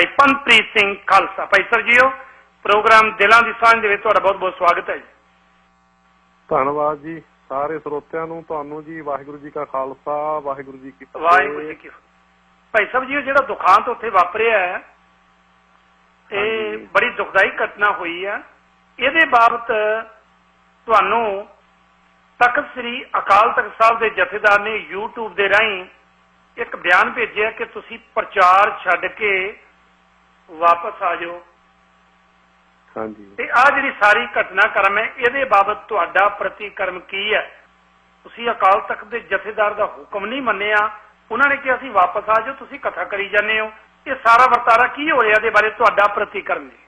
ਭਾਈ ਪੰਪ੍ਰੀਤ ਸਿੰਘ ਖਾਲਸਾ ਭਾਈ sir JIO programme ਦਿਲਾਂ ਦੀ ਸਾਂਝ ਦੇ ਵਿੱਚ ਤੁਹਾਡਾ ਬਹੁਤ ਬਹੁਤ ਸਵਾਗਤ ਹੈ ਜੀ ਧੰਨਵਾਦ ਜੀ ਸਾਰੇ ਸਰੋਤਿਆਂ ਨੂੰ ਤੁਹਾਨੂੰ ਜੀ ਵਾਹਿਗੁਰੂ ਜੀ ਕਾ ਖਾਲਸਾ ਵਾਹਿਗੁਰੂ ਜੀ ਕੀ ਫਤਿਹ ਵਾਹਿਗੁਰੂ ਜੀ ਕੀ ਫਤਿਹ। ਭਾਈ ਸਾਹਿਬ ਜੀ ਜਿਹੜਾ ਦੁਖਾਂਤ ਉੱਥੇ ਵਾਪਰਿਆ ਹੈ ਇਹ। ਬੜੀ ਦੁਖਦਾਈ ਘਟਨਾ ਹੋਈ ਹੈ ਇਹਦੇ ਬਾਬਤ ਤੁਹਾਨੂੰ ਤਖਤ ਸ੍ਰੀ ਅਕਾਲ ਤਖਤ ਸਾਹਿਬ ਦੇ ਜਥੇਦਾਰ ਨੇ YouTube ਦੇ ਰਾਹੀਂ ਇੱਕ ਬਿਆਨ ਭੇਜਿਆ ਕਿ ਤੁਸੀਂ ਪ੍ਰਚਾਰ ਛੱਡ ਕੇ ਵਾਪਸ ਆ ਜਾਓ। ਹਾਂਜੀ। ਤੇ ਆ ਜਿਹੜੀ ਸਾਰੀ ਘਟਨਾਕ੍ਰਮ ਹੈ ਇਹਦੇ ਬਾਬਤ ਤੁਹਾਡਾ ਪ੍ਰਤੀਕਰਮ ਕੀ ਹੈ? ਤੁਸੀਂ ਅਕਾਲ ਤਖਤ ਦੇ ਜਥੇਦਾਰ ਦਾ ਹੁਕਮ ਨਹੀਂ ਮੰਨਿਆ। ਉਹਨਾਂ ਨੇ ਕਿਹਾ ਅਸੀਂ ਵਾਪਸ ਆ ਜਾਓ ਤੁਸੀਂ ਕਥਾ ਕਰੀ ਜਾਂਦੇ ਹੋ। ਇਹ ਸਾਰਾ ਵਰਤਾਰਾ ਕੀ ਹੋ ਰਿਹਾ ਇਹਦੇ ਬਾਰੇ ਤੁਹਾਡਾ ਪ੍ਰਤੀਕਰਮ ਜੀ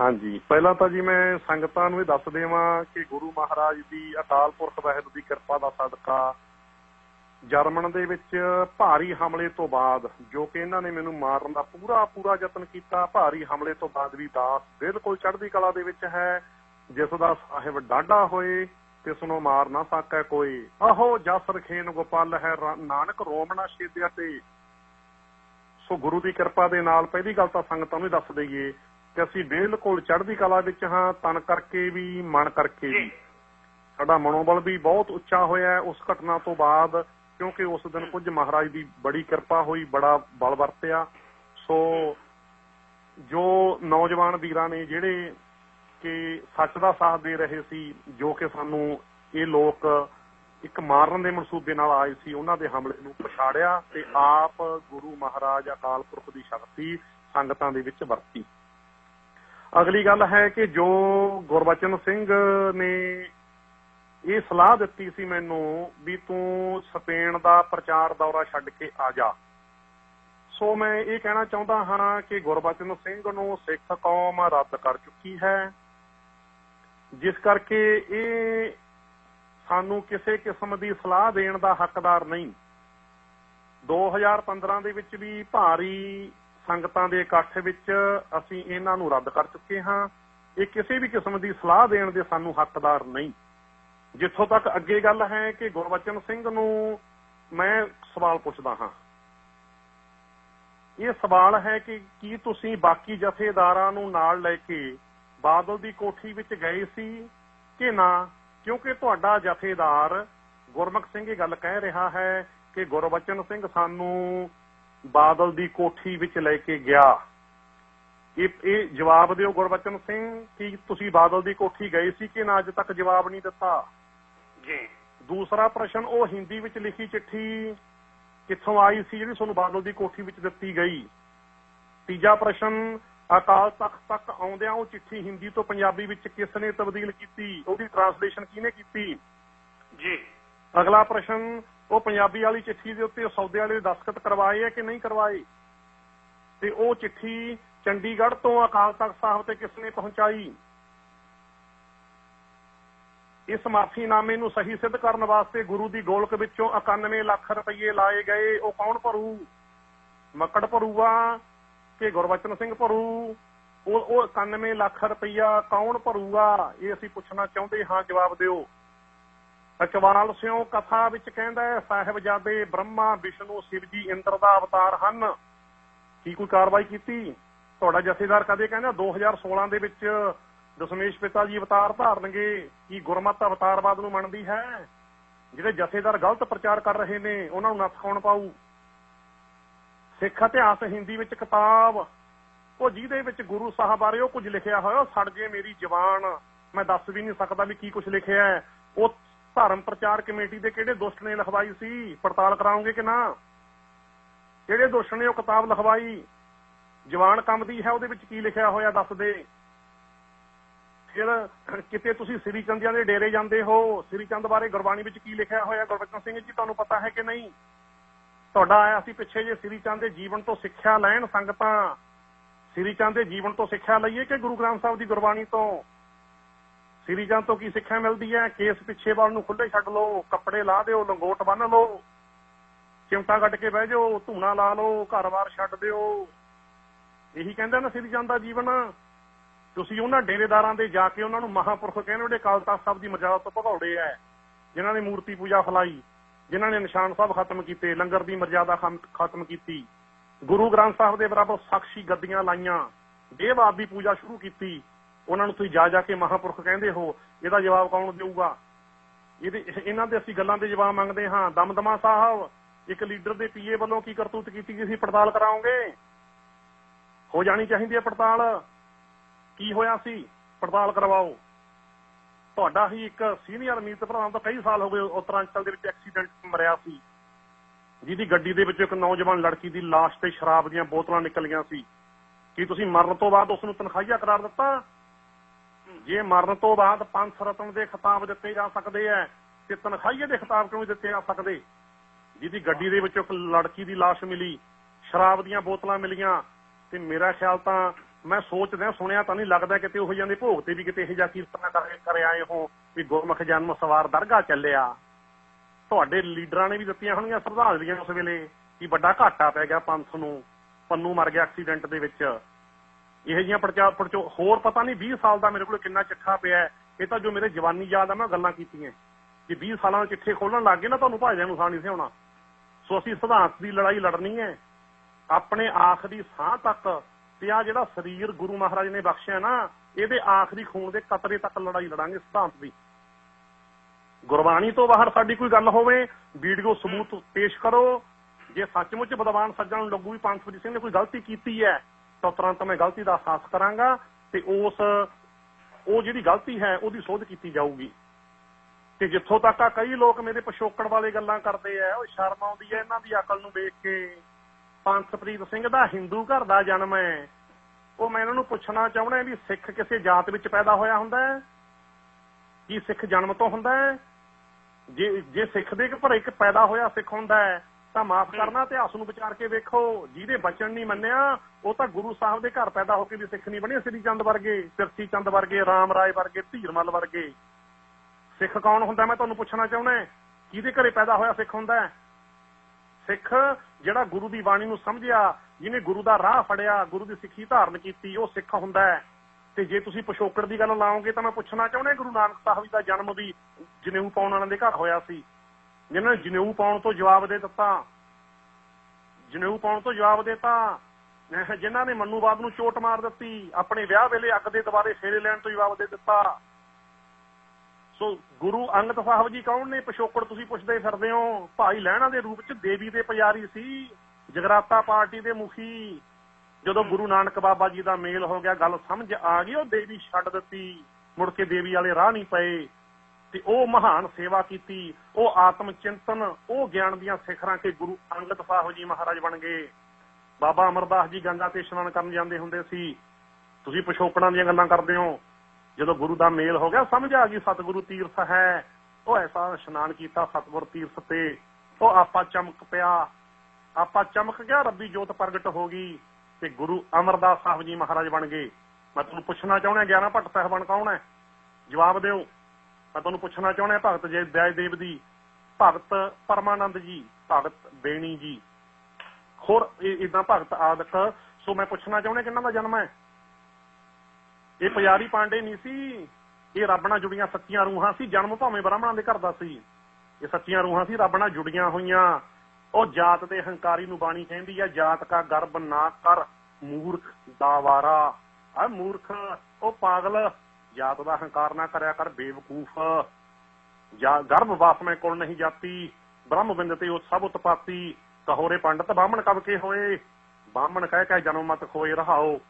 ਹਾਂਜੀ। ਪਹਿਲਾਂ ਤਾਂ ਜੀ ਮੈਂ ਸੰਗਤਾਂ ਨੂੰ ਇਹ ਦੱਸ ਦੇਵਾਂ ਕਿ ਗੁਰੂ ਮਹਾਰਾਜ ਦੀ ਅਕਾਲ ਪੁਰਖ ਵਾਹਿਗੁਰੂ ਦੀ ਕਿਰਪਾ ਦਾ ਸਦਕਾ ਜਰਮਨ ਦੇ ਵਿੱਚ ਭਾਰੀ ਹਮਲੇ ਤੋਂ ਬਾਅਦ ਜੋ ਕਿ ਇਹਨਾਂ ਨੇ ਮੈਨੂੰ ਮਾਰਨ ਦਾ ਪੂਰਾ ਪੂਰਾ ਯਤਨ ਕੀਤਾ ਭਾਰੀ ਹਮਲੇ ਤੋਂ ਬਾਅਦ ਵੀ ਦਾਸ ਬਿਲਕੁਲ ਚੜ੍ਹਦੀ ਕਲਾ ਦੇ ਵਿੱਚ ਹੈ। ਜਿਸ ਦਾ ਸਾਹਿਬ ਡਾਢਾ ਹੋਏ ਤਿਸ ਨੂੰ ਮਾਰ ਨਾ ਸਕੈ ਕੋਈ। ਆਹੋ ਜਸ ਰਖੇਨ ਗੋਪਾਲ ਹੈ ਨਾਨਕ ਰੋਮਣਾ ਛੇਦਿਆ ਤੇ। ਸੋ ਗੁਰੂ ਦੀ ਕਿਰਪਾ ਦੇ ਨਾਲ ਪਹਿਲੀ ਗੱਲ ਤਾਂ ਸੰਗਤਾਂ ਨੂੰ ਦੱਸ ਦਈਏ ਕਿ ਅਸੀਂ ਬਿਲਕੁਲ ਚੜ੍ਹਦੀ ਕਲਾ ਵਿੱਚ ਹਾਂ ਤਨ ਕਰਕੇ ਵੀ ਮਨ ਕਰਕੇ ਵੀ। ਸਾਡਾ ਮਨੋਬਲ ਵੀ ਬਹੁਤ ਉੱਚਾ ਹੋਇਆ ਉਸ ਘਟਨਾ ਤੋਂ ਬਾਅਦ ਕਿਉਂਕਿ ਉਸ ਦਿਨ ਕੁਝ ਮਹਾਰਾਜ ਦੀ ਬੜੀ ਕਿਰਪਾ ਹੋਈ ਬੜਾ ਬਲ ਵਰਤਿਆ। ਸੋ ਜੋ ਨੌਜਵਾਨ ਵੀਰਾਂ ਨੇ ਜਿਹੜੇ ਕਿ ਸੱਚ ਦਾ ਸਾਥ ਦੇ ਰਹੇ ਸੀ ਜੋ ਕਿ ਸਾਨੂੰ ਇਹ ਲੋਕ ਇੱਕ ਮਾਰਨ ਦੇ ਮਨਸੂਬੇ ਨਾਲ ਆਏ ਸੀ ਉਹਨਾਂ ਦੇ ਹਮਲੇ ਨੂੰ ਪਛਾੜਿਆ ਤੇ ਆਪ ਗੁਰੂ ਮਹਾਰਾਜ ਅਕਾਲ ਪੁਰਖ ਦੀ ਸ਼ਕਤੀ ਸੰਗਤਾਂ ਦੇ ਵਿੱਚ ਵਰਤੀ। ਅਗਲੀ ਗੱਲ ਹੈ ਕਿ ਜੋ ਗੁਰਬਚਨ ਸਿੰਘ ਨੇ ਇਹ ਸਲਾਹ ਦਿੱਤੀ ਸੀ ਮੈਨੂੰ ਵੀ ਤੂੰ ਸਪੇਨ ਦਾ ਪ੍ਰਚਾਰ ਦੌਰਾ ਛੱਡ ਕੇ ਆ ਜਾ। ਸੋ ਮੈਂ ਇਹ ਕਹਿਣਾ ਚਾਹੁੰਦਾ ਹਾਂ ਕਿ ਗੁਰਬਚਨ ਸਿੰਘ ਨੂੰ ਸਿੱਖ ਕੌਮ ਰੱਦ ਕਰ ਚੁੱਕੀ ਹੈ। ਜਿਸ ਕਰਕੇ ਇਹ ਸਾਨੂੰ ਕਿਸੇ ਕਿਸਮ ਦੀ ਸਲਾਹ ਦੇਣ ਦਾ ਹੱਕਦਾਰ ਨਹੀਂ। 2015 ਦੇ ਵਿੱਚ ਵੀ ਭਾਰੀ ਸੰਗਤਾਂ ਦੇ ਇਕੱਠ ਵਿੱਚ ਅਸੀਂ ਇਹਨਾਂ ਨੂੰ ਰੱਦ ਕਰ ਚੁੱਕੇ ਹਾਂ। ਇਹ ਕਿਸੇ ਵੀ ਕਿਸਮ ਦੀ ਸਲਾਹ ਦੇਣ ਦੇ ਸਾਨੂੰ ਹੱਕਦਾਰ ਨਹੀਂ। ਜਿੱਥੋਂ ਤੱਕ ਅੱਗੇ ਗੱਲ ਹੈ ਕਿ ਗੁਰਬਚਨ ਸਿੰਘ ਨੂੰ ਮੈਂ ਸਵਾਲ ਪੁੱਛਦਾ ਹਾਂ। ਇਹ ਸਵਾਲ ਹੈ ਕਿ ਕੀ ਤੁਸੀਂ ਬਾਕੀ ਜਥੇਦਾਰਾਂ ਨੂੰ ਨਾਲ ਲੈ ਕੇ ਬਾਦਲ ਦੀ ਕੋਠੀ ਵਿੱਚ ਗਏ ਸੀ ਕਿ ਨਾ? ਕਿਉਂਕਿ ਤੁਹਾਡਾ ਜਥੇਦਾਰ ਗੁਰਮੁਖ ਸਿੰਘ ਇਹ ਗੱਲ ਕਹਿ ਰਿਹਾ ਹੈ ਕਿ ਗੁਰਬਚਨ ਸਿੰਘ ਸਾਨੂੰ ਬਾਦਲ ਦੀ ਕੋਠੀ ਵਿੱਚ ਲੈ ਕੇ ਗਿਆ। ਇਹ ਇਹ ਜਵਾਬ ਦਿਓ ਗੁਰਬਚਨ ਸਿੰਘ ਕਿ ਤੁਸੀਂ ਬਾਦਲ ਦੀ ਕੋਠੀ ਗਏ ਸੀ ਕਿ ਨਾ? ਅੱਜ ਤੱਕ ਜਵਾਬ ਨਹੀਂ ਦਿੱਤਾ। ਜੀ ਦੂਸਰਾ ਪ੍ਰਸ਼ਨ ਉਹ ਹਿੰਦੀ ਵਿੱਚ ਲਿਖੀ ਚਿੱਠੀ ਕਿੱਥੋਂ ਆਈ ਸੀ ਜਿਹੜੀ ਤੁਹਾਨੂੰ ਬਾਦਲ ਦੀ ਕੋਠੀ ਵਿੱਚ ਦਿੱਤੀ ਗਈ। ਤੀਜਾ ਪ੍ਰਸ਼ਨ ਅਕਾਲ ਤਖਤ ਤੱਕ ਆਉਂਦਿਆਂ ਉਹ ਚਿੱਠੀ ਹਿੰਦੀ ਤੋਂ ਪੰਜਾਬੀ ਵਿੱਚ ਕਿਸ ਨੇ ਤਬਦੀਲ ਕੀਤੀ? ਉਹਦੀ ਟਰਾਂਸਲੇਸ਼ਨ ਕਿਹਨੇ ਕੀਤੀ? ਜੀ। ਅਗਲਾ ਪ੍ਰਸ਼ਨ ਉਹ ਪੰਜਾਬੀ ਵਾਲੀ ਚਿੱਠੀ ਦੇ ਉੱਤੇ ਸੌਦੇ ਵਾਲੇ ਦਸਖਤ ਕਰਵਾਏ ਹੈ ਕਿ ਨਹੀਂ ਕਰਵਾਏ? ਤੇ ਉਹ ਚਿੱਠੀ ਚੰਡੀਗੜ੍ਹ ਤੋਂ ਅਕਾਲ ਤਖਤ ਸਾਹਿਬ ਤੇ ਕਿਸ ਨੇ ਪਹੁੰਚਾਈ? ਇਸ ਮਾਫੀਨਾਮੇ ਨੂੰ ਸਹੀ ਸਿੱਧ ਕਰਨ ਵਾਸਤੇ ਗੁਰੂ ਦੀ ਗੋਲਕ ਵਿੱਚੋਂ 91 ਲੱਖ ਰੁਪਏ ਲਾਏ ਗਏ। ਉਹ ਕੌਣ ਭਰੂ? ਮੱਕੜ ਭਰੂਗਾ ਕਿ ਗੁਰਬਚਨ ਸਿੰਘ ਭਰੂ? ਉਹ ਉਹ 91 ਲੱਖ ਰੁਪਈਆ ਕੌਣ ਭਰੂਗਾ? ਇਹ ਅਸੀਂ ਪੁੱਛਣਾ ਚਾਹੁੰਦੇ ਹਾਂ, ਜਵਾਬ ਦਿਓ। ਅਚਵਾਲ ਸਿਓ ਕਥਾ ਵਿੱਚ ਕਹਿੰਦਾ ਹੈ, ਸਾਹਿਬਜ਼ਾਦੇ ਬ੍ਰਹਮਾ, ਵਿਸ਼ਨੂੰ ਸ਼ਿਵ ਜੀ ਇੰਦਰ ਦਾ ਅਵਤਾਰ ਹਨ। ਕੀ ਕੋਈ ਕਾਰਵਾਈ ਕੀਤੀ? ਤੁਹਾਡਾ ਜਥੇਦਾਰ ਕਦੇ ਕਹਿੰਦਾ 2016 ਦੇ ਵਿੱਚ ਦਸ਼ਮੇਸ਼ ਪਿਤਾ ਜੀ ਅਵਤਾਰ ਧਾਰਨਗੇ ਕੀ ਗੁਰਮਤ ਅਵਤਾਰਵਾਦ ਨੂੰ ਮੰਨਦੀ ਹੈ। ਜਿਹੜੇ ਜਥੇਦਾਰ ਗਲਤ ਪ੍ਰਚਾਰ ਕਰ ਰਹੇ ਨੇ, ਉਹਨਾਂ ਨੂੰ ਨੱਥ ਕੌਣ ਪਾਊ। ਸਿੱਖ ਇਤਿਹਾਸ ਹਿੰਦੀ ਵਿੱਚ ਕਿਤਾਬ, ਉਹ ਜਿਹਦੇ ਵਿੱਚ ਗੁਰੂ ਸਾਹਿਬ ਬਾਰੇ ਉਹ ਕੁਝ ਲਿਖਿਆ ਹੋਇਆ, ਉਹ ਸੜ ਗਏ ਮੇਰੀ ਜ਼ਬਾਨ ਮੈਂ ਦੱਸ ਵੀ ਨਹੀਂ ਸਕਦਾ ਵੀ ਕੀ ਕੁਝ ਲਿਖਿਆ ਹੈ। ਉਹ ਧਰਮ ਪ੍ਰਚਾਰ ਕਮੇਟੀ ਦੇ ਕਿਹੜੇ ਦੁਸ਼ਟ ਨੇ ਲਿਖਵਾਈ ਸੀ? ਪੜਤਾਲ ਕਰਾਉਂਗੇ ਕਿ ਨਾ? ਕਿਹੜੇ ਦੁਸ਼ਟ ਨੇ ਉਹ ਕਿਤਾਬ ਲਿਖਵਾਈ? ਜਵਾਨ ਕੰਮ ਦੀ ਹੈ, ਉਹਦੇ ਵਿੱਚ ਕੀ ਲਿਖਿਆ ਹੋਇਆ ਦੱਸ ਦੇ। ਜਿਹੜਾ ਕਿਤੇ ਤੁਸੀਂ ਸ੍ਰੀ ਚੰਦਿਆਂ ਦੇ ਡੇਰੇ ਜਾਂਦੇ ਹੋ, ਸ੍ਰੀ ਚੰਦ ਬਾਰੇ ਗੁਰਬਾਣੀ ਵਿੱਚ ਕੀ ਲਿਖਿਆ ਹੋਇਆ ਗੁਰਬਚਨ ਸਿੰਘ ਜੀ, ਤੁਹਾਨੂੰ ਪਤਾ ਹੈ ਕਿ ਨਹੀਂ? ਤੁਹਾਡਾ ਆਇਆ ਸੀ ਪਿੱਛੇ ਜੇ ਸ੍ਰੀ ਚੰਦ ਦੇ ਜੀਵਨ ਤੋਂ ਸਿੱਖਿਆ ਲੈਣ ਸੰਗਤਾਂ। ਸ੍ਰੀ ਚੰਦ ਦੇ ਜੀਵਨ ਤੋਂ ਸਿੱਖਿਆ ਲਈਏ ਕਿ ਗੁਰੂ ਗ੍ਰੰਥ ਸਾਹਿਬ ਦੀ ਗੁਰਬਾਣੀ ਤੋਂ? ਸ੍ਰੀ ਚੰਦ ਤੋਂ ਕੀ ਸਿੱਖਿਆ ਮਿਲਦੀ ਹੈ? ਕੇਸ ਪਿੱਛੇ ਵੱਲ ਨੂੰ ਖੁੱਲੇ ਛੱਡ ਲਓ, ਕੱਪੜੇ ਲਾ ਦਿਓ, ਲੰਗੋਟ ਬੰਨ ਲਓ, ਚਿਮਟਾ ਕੱਢ ਕੇ ਬਹਿ ਜਾਓ, ਧੂਣਾ ਲਾ ਲਓ, ਘਰ-ਬਾਰ ਛੱਡ ਦਿਓ। ਇਹੀ ਕਹਿੰਦਾ ਨਾ ਸ੍ਰੀ ਚੰਦ ਦਾ ਜੀਵਨ। ਤੁਸੀਂ ਉਹਨਾਂ ਡੇਰੇਦਾਰਾਂ ਦੇ ਜਾ ਕੇ ਉਹਨਾਂ ਨੂੰ ਮਹਾਪੁਰਖ ਕਹਿੰਦੇ ਜਿਹੜੇ ਅਕਾਲ ਤਖਤ ਸਾਹਿਬ ਦੀ ਮਰਜ਼ਾਦਾ ਤੋਂ ਭਗੌੜੇ ਐ, ਜਿਨ੍ਹਾਂ ਨੇ ਮੂਰਤੀ ਪੂਜਾ ਫਲਾਈ, ਜਿਨ੍ਹਾਂ ਨੇ ਨਿਸ਼ਾਨ ਸਾਹਿਬ ਖਤਮ ਕੀਤੇ, ਲੰਗਰ ਦੀ ਮਰਜ਼ਾਦਾ ਖਤਮ ਕੀਤੀ, ਗੁਰੂ ਗ੍ਰੰਥ ਸਾਹਿਬ ਦੇ ਬਰਾਬਰ ਸਾਖੀ ਗੱਦੀਆਂ ਲਾਈਆਂ ਦੇਵਵਾਦ ਦੀ ਪੂਜਾ ਸ਼ੁਰੂ ਕੀਤੀ, ਉਹਨਾਂ ਨੂੰ ਤੁਸੀਂ ਜਾ ਜਾ ਕੇ ਮਹਾਪੁਰਖ ਕਹਿੰਦੇ ਹੋ, ਇਹਦਾ ਜਵਾਬ ਕੌਣ ਦੇਊਗਾ? ਇਹਦੇ, ਇਹਨਾਂ ਦੇ ਅਸੀਂ ਗੱਲਾਂ ਦੇ ਜਵਾਬ ਮੰਗਦੇ ਹਾਂ, ਦਮਦਮਾ ਸਾਹਿਬ, ਇੱਕ ਲੀਡਰ ਦੇ ਪੀਏ ਵੱਲੋਂ ਕੀ ਕਰਤੂਤ ਕੀਤੀ ਗਈ ਸੀ, ਪੜਤਾਲ ਕਰਾਉਂਗੇ ਹੋ ਜਾਣੀ ਚਾਹੀਦੀ ਹੈ ਪੜਤਾਲ? ਕੀ ਹੋਇਆ ਸੀ? ਪੜਤਾਲ ਕਰਵਾਓ। ਤੁਹਾਡਾ ਹੀ ਇੱਕ ਸੀਨੀਅਰ ਮੀਤ ਪ੍ਰਧਾਨ ਤੋਂ ਕਈ ਸਾਲ ਹੋ ਗਏ ਉੱਤਰਾਂਚਲ ਦੇ ਵਿੱਚ ਐਕਸੀਡੈਂਟ ਮਰਿਆ ਸੀ। ਜਿਹਦੀ ਗੱਡੀ ਦੇ ਵਿੱਚ ਇੱਕ ਨੌਜਵਾਨ ਲੜਕੀ ਦੀ ਲਾਸ਼ ਤੇ ਸ਼ਰਾਬ ਦੀਆਂ ਬੋਤਲਾਂ ਨਿਕਲੀਆਂ ਸੀ। ਕੀ ਤੁਸੀਂ ਮਰਨ ਤੋਂ ਬਾਅਦ ਉਸ ਨੂੰ ਤਨਖਾਹੀਆ ਕਰਾਰ ਦਿੱਤਾ? ਜੇ ਮਰਨ ਤੋਂ ਬਾਅਦ ਪੰਜ ਰਤਨ ਦੇ ਖਿਤਾਬ ਦਿੱਤੇ ਜਾ ਸਕਦੇ ਐ, ਤੇ ਤਨਖਾਹੀਏ ਦੇ ਖਿਤਾਬ ਕਿਉਂ ਦਿੱਤੇ ਜਾ ਸਕਦੇ? ਜਿਹਦੀ ਗੱਡੀ ਦੇ ਵਿੱਚੋਂ ਇੱਕ ਲੜਕੀ ਦੀ ਲਾਸ਼ ਮਿਲੀ, ਸ਼ਰਾਬ ਦੀਆਂ ਬੋਤਲਾਂ ਮਿਲੀਆਂ, ਤੇ ਮੇਰਾ ਖਿਆਲ ਤਾਂ ਮੈਂ ਸੋਚਦਾ, ਸੁਣਿਆ ਤਾਂ ਨਹੀਂ ਲੱਗਦਾ ਕਿਤੇ ਉਹ ਜਾਂਦੇ ਭੋਗ ਤੇ ਵੀ ਕਿਤੇ ਇਹ ਜਾ ਕੀਰਤਨਾ ਕਰ ਕਰ ਆਏ ਹੋ ਵੀ ਗੁਰਮੁਖ ਜਨਮ ਸਵਾਰ ਦਰਗਾਹ ਚੱਲਿਆ। ਤੁਹਾਡੇ ਲੀਡਰਾਂ ਨੇ ਵੀ ਦਿੱਤੀਆਂ ਹੋਣਗੀਆਂ ਸ਼ਰਧਾਂਜਲੀਆਂ ਉਸ ਵੇਲੇ ਕਿ ਵੱਡਾ ਘਾਟਾ ਪੈ ਗਿਆ ਪੰਥ ਨੂੰ, ਪੰਨੂ ਮਰ ਗਿਆ ਐਕਸੀਡੈਂਟ ਦੇ ਵਿੱਚ। ਇਹ ਜੀਆਂ ਪਰਚਾ ਪ੍ਰਚੋ ਹੋਰ ਪਤਾ ਨਹੀਂ 20 ਸਾਲ ਦਾ ਮੇਰੇ ਕੋਲ ਕਿੰਨਾ ਚਿੱਠਾ ਪਿਆ ਇਹ ਤਾਂ ਜੋ ਮੇਰੇ ਜਵਾਨੀ ਯਾਦ ਆ, ਮੈਂ ਗੱਲਾਂ ਕੀਤੀਆਂ। ਕਿ 20 ਸਾਲਾਂ ਦੇ ਚਿੱਠੇ ਖੋਲਣ ਲੱਗ ਗਏ ਨਾ, ਤੁਹਾਨੂੰ ਭਾਜਿਆਂ ਨੂੰ ਸਾਹ ਨਹੀਂ ਸਿਆਉਣਾ ਸੋ ਅਸੀਂ ਸਿਧਾਂਤ ਦੀ ਲੜਾਈ ਲੜਨੀ ਹੈ। ਆਪਣੇ ਆਖਰੀ ਸਾਹ ਤੱਕ ਤੇ ਆ ਜਿਹੜਾ ਸਰੀਰ ਗੁਰੂ ਮਹਾਰਾਜ ਨੇ ਬਖਸ਼ਿਆ ਨਾ, ਇਹਦੇ ਆਖਰੀ ਖੂਨ ਦੇ ਕਤਰੇ ਤੱਕ ਲੜਾਈ ਲੜਾਂਗੇ ਸਿਧਾਂਤ ਦੀ। ਗੁਰਬਾਣੀ ਤੋਂ ਬਾਹਰ ਸਾਡੀ ਕੋਈ ਗੱਲ ਹੋਵੇ, ਵੀਡੀਓ ਸਬੂਤ ਪੇਸ਼ ਕਰੋ। ਜੇ ਸੱਚਮੁੱਚ ਵਿਦਵਾਨ ਸੱਜਣ ਨੂੰ ਲੱਗੂ ਵੀ ਪੰਥਪ੍ਰੀਤ ਸਿੰਘ ਨੇ ਕੋਈ ਗਲਤੀ ਕੀਤੀ ਹੈ, ਤਾਂ ਤੁਰੰਤ ਮੈਂ ਗਲਤੀ ਦਾ ਅਹਿਸਾਸ ਕਰਾਂਗਾ ਤੇ ਉਸ, ਉਹ ਜਿਹੜੀ ਗਲਤੀ ਹੈ, ਉਹਦੀ ਸੋਧ ਕੀਤੀ ਜਾਊਗੀ। ਤੇ ਜਿੱਥੋਂ ਤੱਕ ਆ ਕਈ ਲੋਕ ਮੇਰੇ ਪਿਛੋਕੜ ਵਾਲੇ ਗੱਲਾਂ ਕਰਦੇ ਆ ਉਹ ਸ਼ਰਮ ਆਉਂਦੀ ਹੈ, ਇਹਨਾਂ ਦੀ ਅਕਲ ਨੂੰ ਵੇਖ ਕੇ। ਪੰਥਪ੍ਰੀਤ ਸਿੰਘ ਦਾ ਹਿੰਦੂ ਘਰ ਦਾ ਜਨਮ ਹੈ। ਉਹ ਮੈਂ ਇਹਨਾਂ ਨੂੰ ਪੁੱਛਣਾ ਚਾਹੁੰਦਾ ਵੀ ਸਿੱਖ ਕਿਸੇ ਜਾਤ ਵਿੱਚ ਪੈਦਾ ਹੋਇਆ ਹੁੰਦਾ ਹੈ? ਕੀ ਸਿੱਖ ਜਨਮ ਤੋਂ ਹੁੰਦਾ ਹੈ? ਜੇ ਜੇ ਸਿੱਖ ਦੇ ਘਰ ਇੱਕ ਪੈਦਾ ਹੋਇਆ ਸਿੱਖ ਹੁੰਦਾ ਹੈ ਤਾਂ ਮਾਫ ਕਰਨਾ ਇਤਿਹਾਸ ਨੂੰ ਵਿਚਾਰ ਕੇ ਵੇਖੋ ਜਿਹਦੇ ਬਚਨ ਨਹੀਂ ਮੰਨਿਆ ਉਹ ਤਾਂ ਗੁਰੂ ਸਾਹਿਬ ਦੇ ਘਰ ਪੈਦਾ ਹੋ ਕੇ ਵੀ ਸਿੱਖ ਨਹੀਂ ਬਣੇ ਸ੍ਰੀ ਚੰਦ ਵਰਗੇ ਸਿਰਸੀ ਚੰਦ ਵਰਗੇ ਰਾਮ ਰਾਏ ਵਰਗੇ ਧੀਰਮਲ ਵਰਗੇ। ਸਿੱਖ ਕੌਣ ਹੁੰਦਾ ਮੈਂ ਤੁਹਾਨੂੰ ਪੁੱਛਣਾ ਚਾਹੁੰਦਾ ਕਿਹਦੇ ਘਰੇ ਪੈਦਾ ਹੋਇਆ ਸਿੱਖ ਹੁੰਦਾ ਸਿੱਖ ਜਿਹੜਾ ਗੁਰੂ ਦੀ ਬਾਣੀ ਨੂੰ ਸਮਝਿਆ, ਜਿਹਨੇ ਗੁਰੂ ਦਾ ਰਾਹ ਫੜਿਆ, ਗੁਰੂ ਦੀ ਸਿੱਖੀ ਧਾਰਨ ਕੀਤੀ, ਉਹ ਸਿੱਖ ਹੁੰਦਾ ਹੈ। ਤੇ ਜੇ ਤੁਸੀਂ ਪਿਛੋਕੜ ਦੀ ਗੱਲ ਲਾਓਗੇ ਤਾਂ ਮੈਂ ਪੁੱਛਣਾ ਚਾਹੁੰਦਾ ਗੁਰੂ ਨਾਨਕ ਸਾਹਿਬ ਜੀ ਦਾ ਜਨਮ ਵੀ ਜਨੇਊ ਪਾਉਣ ਵਾਲਿਆਂ ਦੇ ਘਰ ਹੋਇਆ ਸੀ। ਜਿਹਨਾਂ ਨੇ ਜਨੇਊ ਪਾਉਣ ਤੋਂ ਜਵਾਬ ਦੇ ਦਿੱਤਾ। ਜਨੇਊ ਪਾਉਣ ਤੋਂ ਜਵਾਬ ਦਿੱਤਾ। ਜਿਨ੍ਹਾਂ ਨੇ ਮਨੂਵਾਦ ਨੂੰ ਚੋਟ ਮਾਰ ਦਿੱਤੀ, ਆਪਣੇ ਵਿਆਹ ਵੇਲੇ ਅੱਗ ਦੇ ਦੁਬਾਰੇ ਫੇਰੇ ਲੈਣ ਤੋਂ ਜਵਾਬ ਦੇ ਦਿੱਤਾ। ਸੋ ਗੁਰੂ ਅੰਗਦ ਸਾਹਿਬ ਜੀ ਕੌਣ ਨੇ? ਪਿਛੋਕੜ ਤੁਸੀਂ ਪੁੱਛਦੇ ਫਿਰਦੇ ਹੋ। ਭਾਈ ਲਹਿਣਾ ਦੇ ਰੂਪ ਚ ਦੇਵੀ ਦੇ ਪੁਜਾਰੀ ਸੀ। ਜਗਰਾਤਾ ਪਾਰਟੀ ਦੇ ਮੁਖੀ। ਜਦੋਂ ਗੁਰੂ ਨਾਨਕ ਬਾਬਾ ਜੀ ਦਾ ਮੇਲ ਹੋ ਗਿਆ, ਗੱਲ ਸਮਝ ਆ ਗਈ। ਉਹ ਦੇਵੀ ਛੱਡ ਦਿੱਤੀ। ਮੁੜ ਕੇ ਦੇਵੀ ਵਾਲੇ ਰਾਹ ਨਹੀਂ ਪਏ। ਤੇ ਉਹ ਮਹਾਨ ਸੇਵਾ ਕੀਤੀ। ਉਹ ਆਤਮ ਚਿੰਤਨ, ਉਹ ਗਿਆਨ ਦੀਆਂ ਸਿਖਰਾਂ ਕੇ ਗੁਰੂ ਅੰਗਦ ਸਾਹਿਬ ਜੀ ਮਹਾਰਾਜ ਬਣ ਗਏ। ਬਾਬਾ ਅਮਰਦਾਸ ਜੀ ਗੰਗਾ ਤੇ ਇਸ਼ਨਾਨ ਕਰਨ ਜਾਂਦੇ ਹੁੰਦੇ ਸੀ। ਤੁਸੀਂ ਪਿਛੋਕੜਾਂ ਦੀਆਂ ਗੱਲਾਂ ਕਰਦੇ ਹੋ। ਜਦੋਂ ਗੁਰੂ ਦਾ ਮੇਲ ਹੋ ਗਿਆ, ਸਮਝ ਆ ਗਈ ਸਤਿਗੁਰੂ ਤੀਰਥ ਹੈ। ਉਹ ਐਸਾ ਇਸ਼ਨਾਨ ਕੀਤਾ ਸਤਿਗੁਰ ਤੀਰਥ ਤੇ। ਉਹ ਆਪਾ ਚਮਕ ਪਿਆ। ਆਪਾ ਚਮਕ ਗਿਆ, ਰੱਬੀ ਜੋਤ ਪ੍ਰਗਟ ਹੋ ਗਈ ਤੇ ਗੁਰੂ ਅਮਰਦਾਸ ਸਾਹਿਬ ਜੀ ਮਹਾਰਾਜ ਬਣ ਗਏ। ਮੈਂ ਤੁਹਾਨੂੰ ਪੁੱਛਣਾ ਚਾਹੁੰਦਾ ਗਿਆਨਾ ਭੱਟ ਸਾਹਿਬਾਨ ਕੌਣ ਹੈ? ਜਵਾਬ ਦਿਓ। ਮੈਂ ਤੁਹਾਨੂੰ ਪੁੱਛਣਾ ਚਾਹੁੰਦਾ, ਭਗਤ ਜੈ ਦੇਵ ਦੀ, ਭਗਤ ਪਰਮਾਨੰਦ ਜੀ, ਭਗਤ ਬੇਣੀ ਜੀ। ਹੋਰ ਇਦਾਂ ਭਗਤ ਆਦਿਕ। ਸੋ ਮੈਂ ਪੁੱਛਣਾ ਚਾਹੁੰਦਾ ਕਿੰਨਾ ਦਾ ਜਨਮ ਹੈ? ਇਹ ਪੁਜਾਰੀ ਪਾਂਡੇ ਨਹੀਂ ਸੀ, ਇਹ ਰੱਬ ਨਾਲ ਜੁੜੀਆਂ ਸੱਚੀਆਂ ਰੂਹਾਂ ਸੀ, ਜਨਮ ਭਾਵੇਂ ਬ੍ਰਾਹਮਣਾਂ ਦੇ ਘਰ ਦਾ ਸੀ। ਇਹ ਸੱਚੀਆਂ ਰੂਹਾਂ ਸੀ, ਰੱਬ ਨਾਲ ਜੁੜੀਆਂ ਹੋਈਆਂ। ਉਹ ਜਾਤ ਦੇ ਹੰਕਾਰੀ ਨੂੰ ਬਾਣੀ ਕਹਿੰਦੀ ਆ, ਜਾਤ ਕਾ ਗਰਬ ਨਾ ਕਰ, ਮੂਰਖ ਦਾਵਾਰਾ। ਆ ਮੂਰਖ, ਉਹ ਪਾਗਲ, ਜਾਤ ਦਾ ਹੰਕਾਰ ਨਾ ਕਰਿਆ ਕਰ, ਬੇਵਕੂਫ। ਜਾ, ਗਰਭ ਵਾਸ ਮੈਂ ਕੋਲ ਨਹੀਂ ਜਾਤੀ, ਬ੍ਰਹਮ ਬਿੰਦ ਤੇ ਉਹ ਸਭ ਉਤਪਾਤੀ। ਕਹੋਰੇ ਪੰਡਤ ਬਾਹਮਣ ਕਬ ਕੇ ਹੋਏ? ਬਾਹਮਣ ਕਹਿ ਕੇ ਜਨਮ ਮਤ ਖੋਏ ਰਹਾਓ।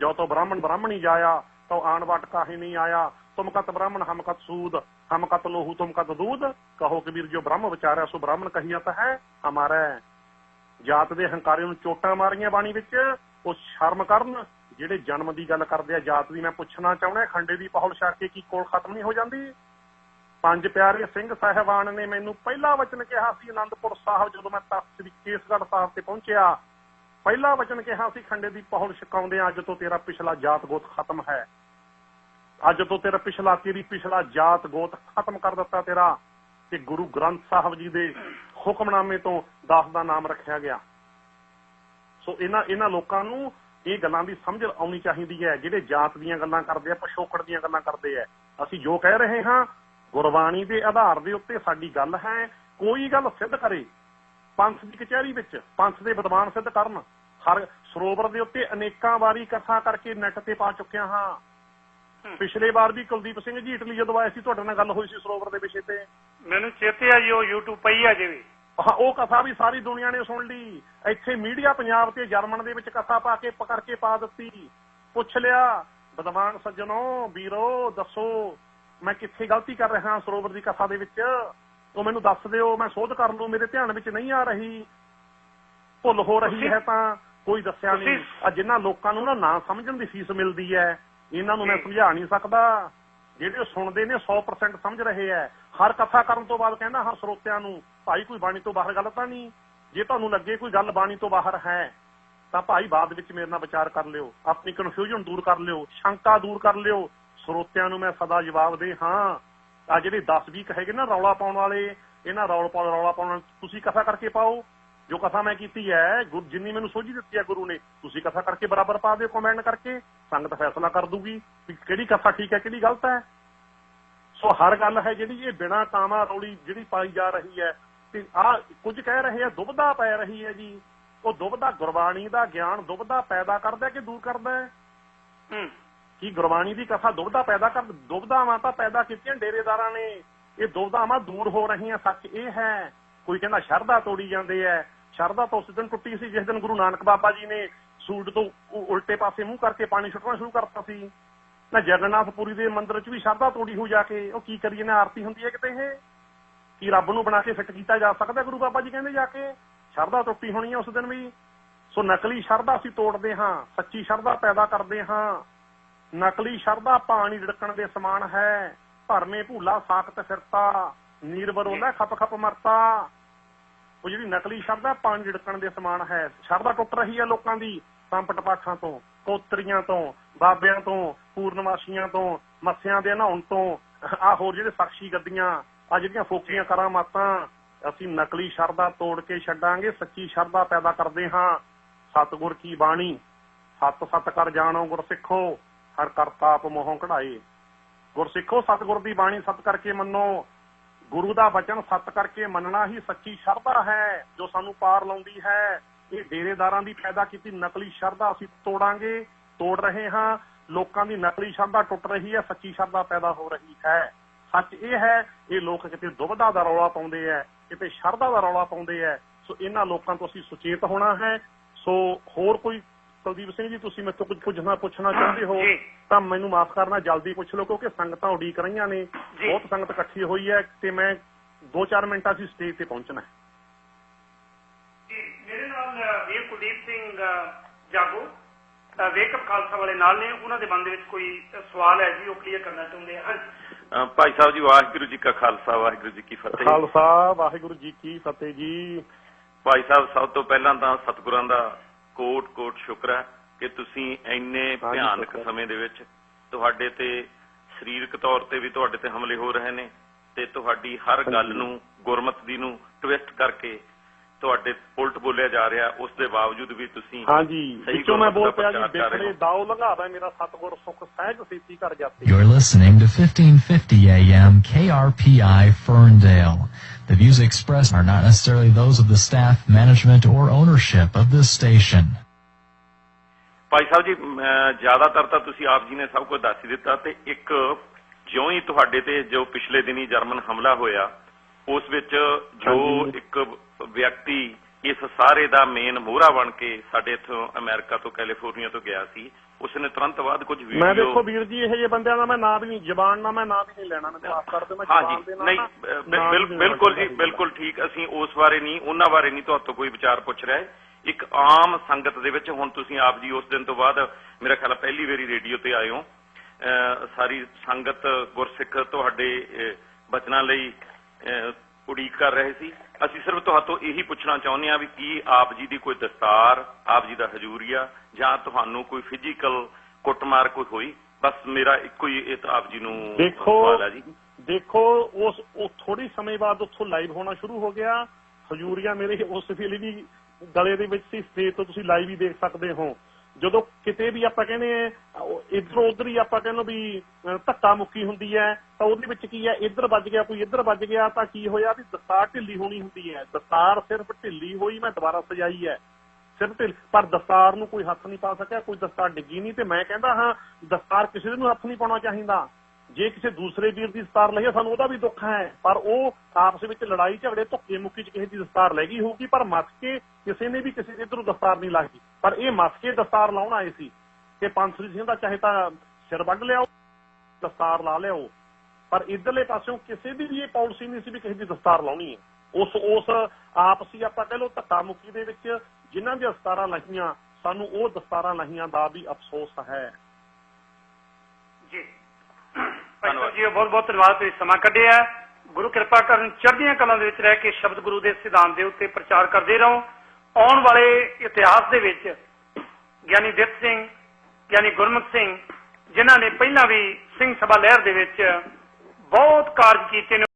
ਜੋ ਤੋ ਬ੍ਰਾਹਮਣ ਬ੍ਰਾਹਮਣੀ ਜਾਇਆ ਤੋ ਆਣ ਵਟ ਕਾਹੀ ਨਹੀਂ ਆਇਆ। ਤੁਮ ਕਤ ਬ੍ਰਾਹਮਣ, ਹਮ ਕਤ ਸੂਦ, ਹਮ ਕਤ ਲੋਹੂ, ਤੁਮ ਕਤ ਦੂਧ ਕਹੋ ਕਬੀਰ ਜੋ ਬ੍ਰਹਮ ਵਿਚਾਰਿਆ, ਸੋ ਬ੍ਰਾਹਮਣ ਕਹੀਆ ਹੈ, ਹਮਾਰਾ। ਜਾਤ ਦੇ ਹੰਕਾਰੇ ਨੂੰ ਚੋਟਾਂ ਮਾਰੀਆਂ ਬਾਣੀ ਵਿੱਚ, ਉਹ ਸ਼ਰਮ ਕਰਨ, ਜਿਹੜੇ ਜਨਮ ਦੀ ਗੱਲ ਕਰਦੇ ਆ, ਜਾਤ ਦੀ ਮੈਂ ਪੁੱਛਣਾ ਚਾਹੁੰਦਾ, ਖੰਡੇ ਦੀ ਪਹੁਲ ਛੱਡ ਕੇ ਕੀ ਕੋਲ ਖਤਮ ਨਹੀਂ ਹੋ ਜਾਂਦੀ? ਪੰਜ ਪਿਆਰੇ ਸਿੰਘ ਸਾਹਿਬਾਨ ਨੇ ਮੈਨੂੰ ਪਹਿਲਾ ਵਚਨ ਕਿਹਾ ਸੀ, ਅਨੰਦਪੁਰ ਸਾਹਿਬ, ਜਦੋਂ ਮੈਂ ਤਖਤ ਸ੍ਰੀ ਕੇਸਗੜ੍ਹ ਸਾਹਿਬ ਤੇ ਪਹੁੰਚਿਆ। ਪਹਿਲਾ ਵਚਨ ਕਿਹਾ ਸੀ, ਖੰਡੇ ਦੀ ਪਹੁਲ ਛਕਾਉਂਦੇ ਅੱਜ ਤੋਂ ਤੇਰਾ ਪਿਛਲਾ ਜਾਤ ਗੋਤ ਖਤਮ ਹੈ। ਅੱਜ ਤੋਂ ਤੇਰਾ ਪਿਛਲਾ, ਤੇਰੀ ਪਿਛਲਾ ਜਾਤ ਗੋਤ ਖਤਮ ਕਰ ਦਿੱਤਾ ਤੇਰਾ। ਤੇ ਗੁਰੂ ਗ੍ਰੰਥ ਸਾਹਿਬ ਜੀ ਦੇ ਹੁਕਮਨਾਮੇ ਤੋਂ ਦਾਸ ਦਾ ਨਾਮ ਰੱਖਿਆ ਗਿਆ। ਸੋ ਇਹਨਾਂ ਇਹਨਾਂ ਲੋਕਾਂ ਨੂੰ ਇਹ ਗੱਲਾਂ ਦੀ ਸਮਝ ਆਉਣੀ ਚਾਹੀਦੀ ਹੈ, ਜਿਹੜੇ ਜਾਤ ਦੀਆਂ ਗੱਲਾਂ ਕਰਦੇ ਆ, ਪਛੋਕੜ ਦੀਆਂ ਗੱਲਾਂ ਕਰਦੇ ਆ। ਅਸੀਂ ਜੋ ਕਹਿ ਰਹੇ ਹਾਂ, ਗੁਰਬਾਣੀ ਦੇ ਆਧਾਰ ਦੇ ਉੱਤੇ ਸਾਡੀ ਗੱਲ ਹੈ, ਕੋਈ ਗੱਲ ਸਿੱਧ ਕਰੇ। ਪੰਥ ਦੀ ਕਚਹਿਰੀ ਵਿੱਚ ਪੰਥ ਦੇ ਵਿਦਵਾਨ ਸਿੱਧ ਕਰਨ। ਹਰ ਸਰੋਵਰ ਦੇ ਉੱਤੇ ਅਨੇਕਾਂ ਵਾਰੀ ਕਥਾ ਕਰਕੇ ਨੈਟ ਤੇ ਪਾ ਚੁੱਕਿਆ ਹਾਂ। ਪਿਛਲੇ ਵਾਰ ਵੀ ਕੁਲਦੀਪ ਸਿੰਘ ਜੀ ਇਟਲੀ ਜਦੋਂ ਆਏ ਸੀ ਤੁਹਾਡੇ ਨਾਲ ਗੱਲ ਹੋਈ ਸੀ ਸਰੋਵਰ ਦੇ ਵਿਸ਼ੇ ਤੇ। ਮੈਨੂੰ ਚੇਤੇ ਆ ਜੀ ਉਹ YouTube ਪਈ ਆ ਜਿਵੇਂ ਹਾਂ ਉਹ ਕਥਾ ਵੀ ਸਾਰੀ ਦੁਨੀਆ ਨੇ ਸੁਣ ਲਈ। ਇੱਥੇ ਮੀਡੀਆ ਪੰਜਾਬ ਤੇ ਜਰਮਨ ਦੇ ਵਿੱਚ ਕਥਾ ਪਾ ਕੇ ਪਕੜ ਕੇ ਪਾ ਦਿੱਤੀ। ਪੁੱਛ ਲਿਆ ਬਦਮਾਨ ਸੱਜਣੋ ਵੀਰੋ ਦੱਸੋ ਮੈਂ ਕਿੱਥੇ ਗਲਤੀ ਕਰ ਰਿਹਾ ਸਰੋਵਰ ਦੀ ਕਥਾ ਦੇ ਵਿੱਚ? ਉਹ ਮੈਨੂੰ ਦੱਸ ਦਿਓ ਮੈਂ ਸੋਧ ਕਰ ਲੂ ਮੇਰੇ ਧਿਆਨ ਵਿੱਚ ਨਹੀਂ ਆ ਰਹੀ। ਭੁੱਲ ਹੋ ਰਹੀ ਹੈ ਤਾਂ ਕੋਈ ਦੱਸਿਆ ਨਹੀਂ। ਆ ਜਿਨ੍ਹਾਂ ਲੋਕਾਂ ਨੂੰ ਨਾ ਨਾ ਸਮਝਣ ਦੀ ਫੀਸ ਮਿਲਦੀ ਹੈ ਇਹਨਾਂ ਨੂੰ ਮੈਂ। ਸਮਝਾ ਨਹੀਂ ਸਕਦਾ। ਜਿਹੜੇ ਸੁਣਦੇ ਨੇ 100% ਸਮਝ ਰਹੇ ਹੈ। ਹਰ ਕਥਾ ਕਰਨ ਤੋਂ ਬਾਅਦ ਕਹਿੰਦਾ ਹਾਂ ਸਰੋਤਿਆਂ ਨੂੰ ਭਾਈ ਕੋਈ ਬਾਣੀ ਤੋਂ ਬਾਹਰ ਗੱਲ ਤਾਂ ਨਹੀਂ। ਜੇ ਤੁਹਾਨੂੰ ਲੱਗੇ ਕੋਈ ਗੱਲ ਬਾਣੀ ਤੋਂ ਬਾਹਰ ਹੈ ਤਾਂ ਭਾਈ ਬਾਅਦ ਵਿੱਚ ਮੇਰੇ ਨਾਲ ਵਿਚਾਰ ਕਰ ਲਿਓ। ਆਪਣੀ ਕਨਫਿਊਜ਼ਨ ਦੂਰ ਕਰ ਲਿਓ ਸ਼ੰਕਾ ਦੂਰ ਕਰ ਲਿਓ। ਸਰੋਤਿਆਂ ਨੂੰ ਮੈਂ ਸਦਾ ਜਵਾਬ ਦੇ ਹਾਂ। ਆ ਜਿਹੜੇ 10 ਵੀਕ ਹੈਗੇ ਨਾ ਰੌਲਾ ਪਾਉਣ ਵਾਲੇ, ਇਹਨਾਂ ਰੌਲ ਪਾਉਣ ਰੌਲਾ ਪਾਉਣ ਵਾਲੇ, ਤੁਸੀਂ ਕਥਾ ਕਰਕੇ ਪਾਓ। ਜੋ ਕਥਾ ਮੈਂ ਕੀਤੀ ਹੈ, ਗੁਰ, ਜਿੰਨੀ ਮੈਨੂੰ ਸੋਝੀ ਦਿੱਤੀ ਹੈ ਗੁਰੂ ਨੇ, ਤੁਸੀਂ ਕਥਾ ਕਰਕੇ ਬਰਾਬਰ ਪਾ ਦਿਓ ਕਮੈਂਟ ਕਰਕੇ, ਸੰਗਤ ਫੈਸਲਾ ਕਰ ਦੂਗੀ ਵੀ ਕਿਹੜੀ ਕਥਾ ਠੀਕ ਹੈ, ਕਿਹੜੀ ਗਲਤ ਹੈ। ਸੋ ਹਰ ਗੱਲ ਹੈ ਜਿਹੜੀ, ਇਹ ਬਿਨਾ ਕਾਮਾ ਰੌਲੀ ਜਿਹੜੀ ਪਾਈ ਜਾ ਰਹੀ ਹੈ। ਤੇ ਆ ਕੁਝ ਕਹਿ ਰਹੇ ਆ ਦੁਬਦਾ ਪੈ ਰਹੀ ਹੈ ਜੀ। ਉਹ ਦੁਬਦਾ ਗੁਰਬਾਣੀ ਦਾ ਗਿਆਨ ਦੁਬਦਾ ਪੈਦਾ ਕਰਦਾ ਕਿ ਦੂਰ ਕਰਦਾ ਹੈ। ਕੀ ਗੁਰਬਾਣੀ ਦੀ ਕਥਾ ਦੁਬਦਾ ਪੈਦਾ ਕਰ ਦੁਬਦਾਵਾਂ ਤਾਂ ਪੈਦਾ ਕੀਤੀਆਂ ਡੇਰੇਦਾਰਾਂ ਨੇ। ਇਹ ਦੁਬਦਾਵਾਂ ਦੂਰ ਹੋ ਰਹੀਆਂ, ਸੱਚ ਇਹ ਹੈ। ਕੋਈ ਕਹਿੰਦਾ ਸ਼ਰਧਾ ਤੋੜੀ ਜਾਂਦੇ ਐ। ਸ਼ਰਧਾ ਤਾਂ ਉਸ ਦਿਨ ਟੁੱਟੀ ਸੀ ਜਿਸ ਦਿਨ ਗੁਰੂ ਨਾਨਕ ਬਾਬਾ ਜੀ ਨੇ ਸੂਰਜ ਤੋਂ ਉਲਟੇ ਪਾਸੇ ਮੂੰਹ ਕਰਕੇ ਪਾਣੀ ਛੁੱਟਣਾ ਸ਼ੁਰੂ ਕਰਤਾ ਸੀ। ਨਾ ਜਗਨਨਾਥ ਪੁਰੀ ਦੇ ਮੰਦਿਰ 'ਚ ਵੀ ਸ਼ਰਧਾ ਤੋੜੀ ਹੋ ਜਾ ਕੇ, ਉਹ ਕੀ ਕਰੀਏ ਨਾ ਆਰਤੀ ਹੁੰਦੀ ਹੈ ਕਿਤੇ ਇਹ? ਕੀ ਰੱਬ ਨੂੰ ਬਣਾ ਕੇ ਫਿੱਟ ਕੀਤਾ ਜਾ ਸਕਦਾ ਗੁਰੂ ਬਾਬਾ ਜੀ ਕਹਿੰਦੇ ਜਾ ਕੇ? ਸ਼ਰਧਾ ਟੁੱਟੀ ਹੋਣੀ ਹੈ ਉਸ ਦਿਨ ਵੀ। ਸੋ ਨਕਲੀ ਸ਼ਰਧਾ ਅਸੀਂ ਤੋੜਦੇ ਹਾਂ, ਸੱਚੀ ਸ਼ਰਧਾ ਪੈਦਾ ਕਰਦੇ ਹਾਂ। ਨਕਲੀ ਸ਼ਰਧਾ ਪਾਣੀ ਰੜਕਣ ਦੇ ਸਮਾਨ ਹੈ। ਭਰਮੇ ਭੂਲਾ ਸਾਖਤ ਫਿਰਤਾ ਨੀਰ ਬਰੋਲਾ ਖਪ ਖਪ ਮਰਤਾ। ਉਹ ਜਿਹੜੀ ਨਕਲੀ ਸ਼ਰਧਾ ਪਾਣੀ ਰੜਕਣ ਦੇ ਸਮਾਨ ਹੈ, ਸ਼ਰਧਾ ਟੁੱਟ ਰਹੀ ਹੈ ਲੋਕਾਂ ਦੀ ਸੰਪਟ ਪਾਠਾਂ ਤੋਂ, ਕੋਤਰੀਆਂ ਤੋਂ, ਬਾਬਿਆਂ ਤੋਂ ਪੂਰਨਵਾਸੀਆਂ ਤੋਂ, ਮੱਸਿਆਂ ਦੇ ਨਹਾਉਣ ਤੋਂ। ਆ ਹੋਰ ਜਿਹੜੇ ਸਾਖੀ ਗੱਦੀਆਂ ਆ ਜਿਹੜੀਆਂ ਫੋਕੀਆਂ ਕਰਾਮਾਤਾਂ ਅਸੀਂ ਨਕਲੀ ਸ਼ਰਧਾ ਤੋੜ ਕੇ ਛੱਡਾਂਗੇ, ਸੱਚੀ ਸ਼ਰਧਾ ਪੈਦਾ ਕਰਦੇ ਹਾਂ। ਸਤਿਗੁਰ ਕੀ ਬਾਣੀ, ਸਤ ਸਤ ਕਰ ਜਾਣੋ ਗੁਰਸਿੱਖੋ। ਹਰ ਕਰਤਾ ਮੋਹੋਂ ਕਢਾਏ। ਗੁਰਸਿੱਖੋ ਸਤਿਗੁਰ ਦੀ ਬਾਣੀ ਸਤ ਕਰਕੇ ਮੰਨੋ। ਗੁਰੂ ਦਾ ਵਚਨ ਸਤ ਕਰਕੇ ਮੰਨਣਾ ਹੀ ਸੱਚੀ ਸ਼ਰਧਾ ਹੈ, ਜੋ ਸਾਨੂੰ ਪਾਰ ਲਾਉਂਦੀ ਹੈ। ਇਹ ਡੇਰੇਦਾਰਾਂ ਦੀ ਪੈਦਾ ਕੀਤੀ ਨਕਲੀ ਸ਼ਰਧਾ ਅਸੀਂ ਤੋੜਾਂਗੇ, ਤੋੜ ਰਹੇ ਹਾਂ। ਲੋਕਾਂ ਦੀ ਨਕਲੀ ਸ਼ਰਧਾ ਟੁੱਟ ਰਹੀ ਹੈ, ਸੱਚੀ ਸ਼ਰਧਾ ਪੈਦਾ ਹੋ ਰਹੀ ਹੈ। ਸੱਚ ਇਹ ਹੈ, ਇਹ ਲੋਕ ਕਿਤੇ ਦੁਬਧਾ ਦਾ ਰੌਲਾ ਪਾਉਂਦੇ ਐ ਕਿਤੇ ਸ਼ਰਧਾ ਦਾ ਰੌਲਾ ਪਾਉਂਦੇ ਐ ਸੋ ਇਹਨਾਂ ਲੋਕਾਂ ਤੋਂ ਅਸੀਂ ਸੁਚੇਤ ਹੋਣਾ ਹੈ। ਸੋ ਹੋਰ ਕੋਈ ਕੁਲਦੀਪ ਸਿੰਘ ਜੀ ਤੁਸੀਂ ਮੇਰੇ ਤੋਂ ਕੁਝ ਪੁੱਛਣਾ ਪੁੱਛਣਾ ਚਾਹੁੰਦੇ ਹੋ। ਤਾਂ ਮੈਨੂੰ ਮਾਫ ਕਰਨਾ ਜਲਦੀ ਪੁੱਛ ਲਓ ਕਿਉਂਕਿ ਸੰਗਤਾਂ ਉਡੀਕ ਰਹੀਆਂ ਨੇ। ਬਹੁਤ ਸੰਗਤ ਇਕੱਠੀ ਹੋਈ ਹੈ ਤੇ ਮੈਂ 2-4 ਮਿੰਟਾਂ 'ਚ ਸਟੇਜ ਤੇ ਪਹੁੰਚਣਾ ਹੈ। ਜੀ ਮੇਰੇ ਨਾਲ ਵੀਰ ਕੁਲਦੀਪ ਸਿੰਘ ਜਾਗੋ ਵੇਕਅਪ ਖਾਲਸਾ ਵਾਲੇ ਨਾਲ ਨੇ। ਉਹਨਾਂ ਦੇ ਮਨ ਦੇ ਵਿੱਚ ਕੋਈ ਸਵਾਲ ਹੈ ਜੀ ਉਹ ਕਲੀਅਰ ਕਰਨਾ ਚਾਹੁੰਦੇ ਹਨ ਭਾਈ ਸਾਹਿਬ ਜੀ ਵਾਹਿਗੁਰੂ ਜੀ ਕਾ ਖਾਲਸਾ ਵਾਹਿਗੁਰੂ ਜੀ ਕੀ ਫਤਿਹ। ਖਾਲਸਾ ਵਾਹਿਗੁਰੂ ਜੀ ਕੀ ਫਤਿਹ ਜੀ। ਭਾਈ ਸਾਹਿਬ ਸਭ ਤੋਂ ਪਹਿਲਾਂ ਤਾਂ ਸਤਿਗੁਰਾਂ ਦਾ ਕੋਟ ਕੋਟ ਸ਼ੁਕਰ ਹੈ ਕਿ ਤੁਸੀਂ ਇੰਨੇ ਭਿਆਨਕ। ਸਮੇਂ ਦੇ ਵਿੱਚ ਤੁਹਾਡੇ ਤੇ ਸਰੀਰਕ ਤੌਰ ਤੇ ਵੀ ਤੁਹਾਡੇ ਤੇ ਹਮਲੇ ਹੋ ਰਹੇ ਨੇ ਤੇ ਤੁਹਾਡੀ ਹਰ ਗੱਲ। ਨੂੰ ਗੁਰਮਤ ਦੀ ਨੂੰ ਟਵਿਸਟ ਕਰਕੇ ਤੁਹਾਡੇ ਉਲਟ ਬੋਲਿਆ ਜਾ ਰਿਹਾ ਉਸ ਦੇ ਬਾਵਜੂਦ ਵੀ ਤੁਸੀਂ ਹਾਂਜੀ ਵਿੱਚੋਂ ਮੈਂ ਬੋਲ ਪਿਆ ਜੀ ਹੋ। ਦਾਉ ਲੰਘਾਦਾ ਮੇਰਾ ਸਤਗੁਰ ਸੁਖ ਸਹਿਜ ਸੀਤੀ ਕਰ ਜਾਤੀ You're listening to 1550 AM KRPI Ferndale. The views expressed are not necessarily those of the staff, management, or ownership of this station. Bhai Sahib ji ਜ਼ਿਆਦਾਤਰ ਤਾਂ ਤੁਸੀਂ ਆਪ ਜੀ ਨੇ ਸਭ ਕੁਝ ਦੱਸ ਹੀ ਦਿੱਤਾ ਤੇ ਇੱਕ ਜਿਉਂ ਹੀ ਤੁਹਾਡੇ ਤੇ ਜੋ ਪਿਛਲੇ ਦਿਨੀ ਜਰਮਨ ਹਮਲਾ ਹੋਇਆ ਉਸ ਵਿੱਚ ਜੋ। ਇੱਕ ਵਿਅਕਤੀ ਇਸ ਸਾਰੇ ਦਾ ਮੇਨ ਮੋਹਰਾ ਬਣ ਕੇ ਸਾਡੇ ਇੱਥੋਂ ਅਮਰੀਕਾ ਤੋਂ ਕੈਲੀਫੋਰਨੀਆ ਤੋਂ ਗਿਆ ਸੀ ਉਸ ਨੇ ਤੁਰੰਤ ਬਾਅਦ ਕੁਝ ਮੈਂ ਵੀਡੀਓ ਦੇਖੋ ਵੀਰ ਜੀ ਇਹੋ ਜਿਹੇ ਬੰਦਿਆਂ ਦਾ ਮੈਂ ਨਾਂ ਵੀ ਨਹੀਂ ਜ਼ਬਾਨ ਨਾਲ ਮੈਂ ਨਾਂ ਵੀ ਨਹੀਂ ਲੈਣਾ ਮੈਨੂੰ ਮਾਫ ਕਰ ਦਿਓ ਮੈਂ ਜ਼ਬਾਨ ਦੇ ਨਾਲ ਨਹੀਂ ਬਿਲਕੁਲ ਜੀ। ਬਿਲਕੁਲ ਠੀਕ ਅਸੀਂ ਉਸ ਬਾਰੇ ਨਹੀਂ ਉਹਨਾਂ ਬਾਰੇ ਨਹੀਂ ਤੁਹਾਤੋਂ ਕੋਈ ਵਿਚਾਰ ਪੁੱਛ ਰਿਹਾ। ਇੱਕ ਆਮ ਸੰਗਤ ਦੇ ਵਿੱਚ ਹੁਣ ਤੁਸੀਂ ਆਪ ਜੀ ਉਸ ਦਿਨ ਤੋਂ ਬਾਅਦ ਮੇਰਾ ਖਿਆਲ ਪਹਿਲੀ ਵਾਰੀ ਰੇਡੀਓ ਤੇ ਆਏ ਹੋ ਸਾਰੀ ਸੰਗਤ ਗੁਰਸਿੱਖ ਤੁਹਾਡੇ ਬਚਨਾਂ ਲਈ ਉਡੀਕ ਕਰ ਰਹੇ ਸੀ। ਅਸੀਂ ਸਿਰਫ ਤੁਹਾਤੋਂ ਇਹੀ ਪੁੱਛਣਾ ਚਾਹੁੰਦੇ ਹਾਂ ਵੀ ਕੀ ਆਪ ਜੀ ਦੀ ਕੋਈ ਦਸਤਾਰ ਆਪ ਜੀ ਦਾ ਹਜੂਰੀਆ ਜਾਂ ਤੁਹਾਨੂੰ ਕੋਈ ਫਿਜ਼ੀਕਲ ਕੁੱਟਮਾਰ ਕੋਈ ਹੋਈ? ਬਸ ਮੇਰਾ ਇੱਕੋ ਹੀ ਇਹ ਤਾਂ ਆਪ ਜੀ ਨੂੰ ਦੇਖੋ ਸਵਾਲ ਹੈ ਜੀ। ਦੇਖੋ ਉਸ ਉਹ ਥੋੜੀ ਸਮੇਂ ਬਾਅਦ ਉੱਥੋਂ ਲਾਈਵ ਹੋਣਾ ਸ਼ੁਰੂ ਹੋ ਗਿਆ। ਹਜੂਰੀਆ ਮੇਰੇ ਉਸ ਵੇਲੇ ਵੀ ਗਲੇ ਦੇ ਵਿੱਚ ਸੀ ਸਟੇਜ ਤੋਂ ਤੁਸੀਂ ਲਾਈਵ ਹੀ ਦੇਖ ਸਕਦੇ ਹੋ। ਜਦੋਂ ਕਿਤੇ ਵੀ ਆਪਾਂ ਕਹਿੰਦੇ ਇਧਰੋਂ ਉਧਰ ਹੀ ਆਪਾਂ ਕਹਿੰਦੇ ਵੀ ਧੱਕਾ ਮੁੱਕੀ ਹੁੰਦੀ ਹੈ, ਤਾਂ ਉਹਦੇ ਵਿੱਚ ਕੀ ਹੈ, ਇੱਧਰ ਵੱਜ ਗਿਆ, ਕੋਈ ਇੱਧਰ ਵੱਜ ਗਿਆ, ਤਾਂ ਕੀ ਹੋਇਆ ਵੀ ਦਸਤਾਰ ਢਿੱਲੀ ਹੋਣੀ ਹੁੰਦੀ ਹੈ। ਦਸਤਾਰ ਸਿਰਫ ਢਿੱਲੀ ਹੋਈ ਮੈਂ ਦੁਬਾਰਾ ਸਜਾਈ ਹੈ। ਸਿਰਫ ਢਿੱਲ, ਪਰ ਦਸਤਾਰ ਨੂੰ ਕੋਈ ਹੱਥ ਨਹੀਂ ਪਾ ਸਕਿਆ, ਕੋਈ ਦਸਤਾਰ ਡਿੱਗੀ ਨਹੀਂ, ਤੇ ਮੈਂ ਕਹਿੰਦਾ ਹਾਂ, ਦਸਤਾਰ ਕਿਸੇ ਨੂੰ ਹੱਥ ਨਹੀਂ ਪਾਉਣਾ ਚਾਹੀਦਾ। ਜੇ ਕਿਸੇ ਦੂਸਰੇ ਵੀਰ ਦੀ ਦਸਤਾਰ ਲਈ ਸਾਨੂੰ ਉਹਦਾ ਵੀ ਦੁੱਖ ਹੈ। ਪਰ ਉਹ ਆਪਸ ਵਿੱਚ ਲੜਾਈ, ਝਗੜੇ ਧੱਕੇ ਮੁੱਕੀ ਚ ਕਿਸੇ ਦੀ ਦਸਤਾਰ ਲੈ ਗਈ ਹੋਊਗੀ, ਪਰ ਮੱਸ ਕੇ ਕਿਸੇ ਨੇ ਵੀ ਕਿਸੇ ਦੇ ਇਧਰੋਂ ਦਸਤਾਰ ਨਹੀਂ ਲਾਹੀ ਪਰ ਇਹ ਮੱਸ ਕੇ ਦਸਤਾਰ ਲਾਉਣ ਆਏ ਸੀ ਕਿ ਪੰਥ ਸਿੰਘ ਦਾ ਚਾਹੇ ਤਾਂ ਸਿਰ ਵੱਢ ਲਿਆਓ ਦਸਤਾਰ ਲਾ ਲਿਆਓ ਪਰ ਇਧਰਲੇ ਪਾਸਿਓਂ ਕਿਸੇ ਦੀ ਵੀ ਇਹ ਪਾਲਿਸੀ ਨਹੀਂ ਸੀ ਵੀ ਕਿਸੇ ਦੀ ਦਸਤਾਰ ਲਾਉਣੀ ਹੈ। ਉਸ ਉਸ ਆਪਸੀ ਆਪਾਂ ਕਹਿ ਲਓ ਧੱਕਾ ਮੁੱਕੀ ਦੇ ਵਿੱਚ ਜਿਨ੍ਹਾਂ ਦੀਆਂ ਦਸਤਾਰਾਂ ਲਾਹੀਆਂ ਸਾਨੂੰ ਉਹ ਦਸਤਾਰਾਂ ਲਾਈਆਂ ਦਾ ਵੀ ਅਫਸੋਸ ਹੈ। ਜੀ। ਭਾਈ ਜੀ, ਬਹੁਤ ਬਹੁਤ ਧੰਨਵਾਦ, ਤੁਸੀਂ ਸਮਾਂ ਕੱਢਿਆ। ਗੁਰੂ ਕਿਰਪਾ ਕਰਨ ਚੜ੍ਹਦੀਆਂ ਕਲਾਂ ਦੇ ਵਿੱਚ ਰਹਿ ਕੇ ਸ਼ਬਦ ਗੁਰੂ ਦੇ ਸਿਧਾਂਤ ਦੇ ਉੱਤੇ ਪ੍ਰਚਾਰ ਕਰਦੇ ਰਹੋ। ਆਉਣ ਵਾਲੇ ਇਤਿਹਾਸ ਦੇ ਵਿੱਚ ਗਿਆਨੀ ਦਿੱਤ ਸਿੰਘ, ਗਿਆਨੀ ਗੁਰਮੁਖ ਸਿੰਘ, ਜਿਨ੍ਹਾਂ ਨੇ ਪਹਿਲਾਂ ਵੀ ਸਿੰਘ ਸਭਾ ਲਹਿਰ ਦੇ ਵਿੱਚ ਬਹੁਤ ਕਾਰਜ ਕੀਤੇ ਨੇ